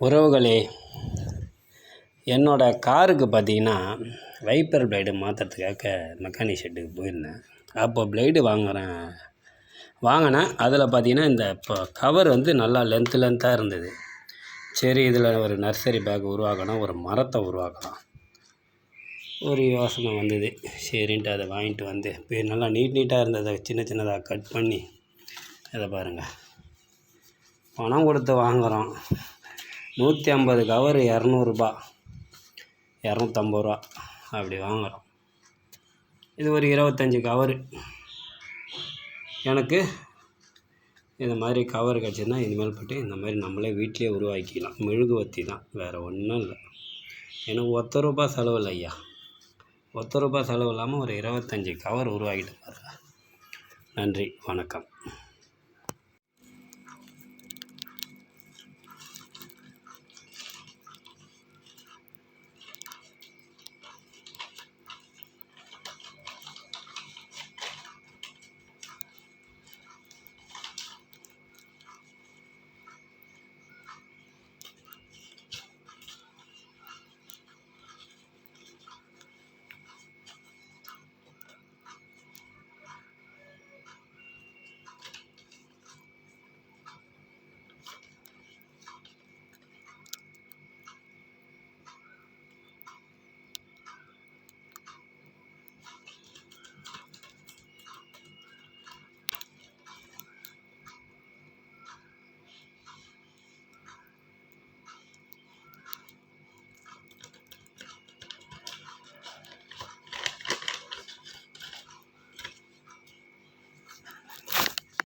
உறவுகளே என்னோடய காருக்கு பார்த்தீங்கன்னா வைப்பர் பிளேடு மாற்றுறதுக்காக மெக்கானிக் ஷெட்டுக்கு போயிருந்தேன். அப்போ பிளேடு வாங்குகிறேன் வாங்கினேன். அதில் பார்த்தீங்கன்னா இந்த இப்போ கவர் வந்து நல்லா லென்த்து லென்த்தாக இருந்தது. சரி இதில் ஒரு நர்சரி பேக் உருவாக்கணும். ஒரு மரத்தை உருவாக்கலாம். ஒரு யோசனை வந்தது. சரின்ட்டு அதை வாங்கிட்டு வந்து இப்போ நல்லா நீட் நீட்டாக இருந்ததை சின்ன சின்னதாக கட் பண்ணி இதை பாருங்கள் பணம் கொடுத்து வாங்குகிறோம் நூற்றி ஐம்பது கவர் இரநூறுபா. இரநூத்தம்பது ரூபா. அப்படி வாங்குகிறோம் இது ஒரு இருபத்தஞ்சி கவரு. எனக்கு இந்த மாதிரி கவர் கிடச்சிதுன்னா இனிமேல் போட்டு இந்த மாதிரி நம்மளே வீட்டிலே உருவாக்கிக்கலாம் மெழுகுவர்த்தி தான். வேறு ஒன்றும் இல்லை. எனக்கு ஒத்த ரூபா செலவு இல்லை ஐயா. ஒத்த ரூபா செலவு இல்லாமல் ஒரு இருபத்தஞ்சி கவர் உருவாக்கிட்டு பாருங்கள் நன்றி. வணக்கம்.